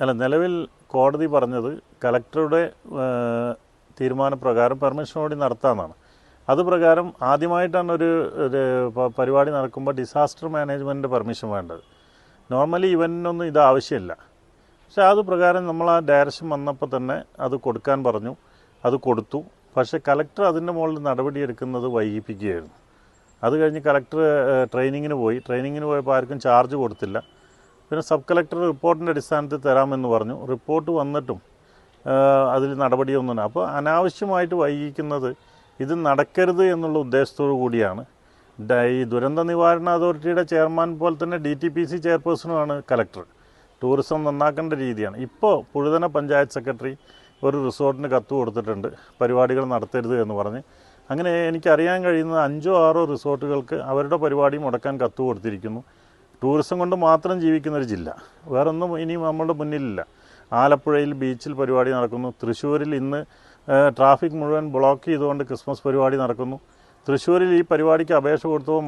അല്ല നിലവിൽ കോടതി പറഞ്ഞത് കലക്ടറുടെ തീരുമാനപ്രകാരം പെർമിഷനോടി നടത്താമെന്നാണ് അത് പ്രകാരം ആദ്യമായിട്ടാണ് ഒരു ഒരു പരിപാടി നടക്കുമ്പോൾ ഡിസാസ്റ്റർ മാനേജ്മെന്റിന്റെ പെർമിഷൻ വേണ്ടത്. നോർമലി ഇവനൊന്നും ഇത് ആവശ്യമില്ല. പക്ഷെ അത് പ്രകാരം നമ്മൾ ആ ഡയറക്ഷൻ വന്നപ്പോൾ തന്നെ അത് കൊടുക്കാൻ പറഞ്ഞു. അത് കൊടുത്തു. പക്ഷേ കലക്ടർ അതിന്റെ മുകളിൽ നടപടിയെടുക്കുന്നത് വൈകിപ്പിക്കുകയായിരുന്നു. അത് കഴിഞ്ഞ് കലക്ടർ ട്രെയിനിങ്ങിന് പോയി. ട്രെയിനിങ്ങിന് പോയപ്പോൾ ആർക്കും ചാർജ് കൊടുത്തില്ല. പിന്നെ സബ് കളക്ടർ റിപ്പോർട്ടിന്റെ അടിസ്ഥാനത്തിൽ തരാമെന്ന് പറഞ്ഞു. റിപ്പോർട്ട് വന്നിട്ടും അതിൽ നടപടിയൊന്നും അപ്പോൾ അനാവശ്യമായിട്ട് വൈകിക്കുന്നത് ഇത് നടക്കരുത് എന്നുള്ള ഉദ്ദേശത്തോടു കൂടിയാണ്. ഈ ദുരന്ത നിവാരണ അതോറിറ്റിയുടെ ചെയർമാൻ പോലെ തന്നെ ഡി ടി പി സി ചെയർപേഴ്സണുമാണ് കലക്ടർ ടൂറിസം നന്നാക്കേണ്ട രീതിയാണ്. ഇപ്പോൾ പുഴുതന പഞ്ചായത്ത് സെക്രട്ടറി ഒരു റിസോർട്ടിന് കത്ത് കൊടുത്തിട്ടുണ്ട്. പരിപാടികൾ നടത്തരുത് എന്ന് പറഞ്ഞ്. അങ്ങനെ എനിക്കറിയാൻ കഴിയുന്ന അഞ്ചോ ആറോ റിസോർട്ടുകൾക്ക് അവരുടെ പരിപാടി മുടക്കാൻ കത്ത് കൊടുത്തിരിക്കുന്നു. ടൂറിസം കൊണ്ട് മാത്രം ജീവിക്കുന്ന ഒരു ജില്ല. വേറൊന്നും ഇനി നമ്മളുടെ മുന്നിലില്ല. ആലപ്പുഴയിൽ ബീച്ചിൽ പരിപാടി നടക്കുന്നു. തൃശ്ശൂരിൽ ഇന്ന് ട്രാഫിക് മുഴുവൻ ബ്ലോക്ക് ചെയ്തുകൊണ്ട് ക്രിസ്മസ് പരിപാടി നടക്കുന്നു. തൃശ്ശൂരിൽ ഈ പരിപാടിക്ക് അപേക്ഷ കൊടുത്തപ്പോൾ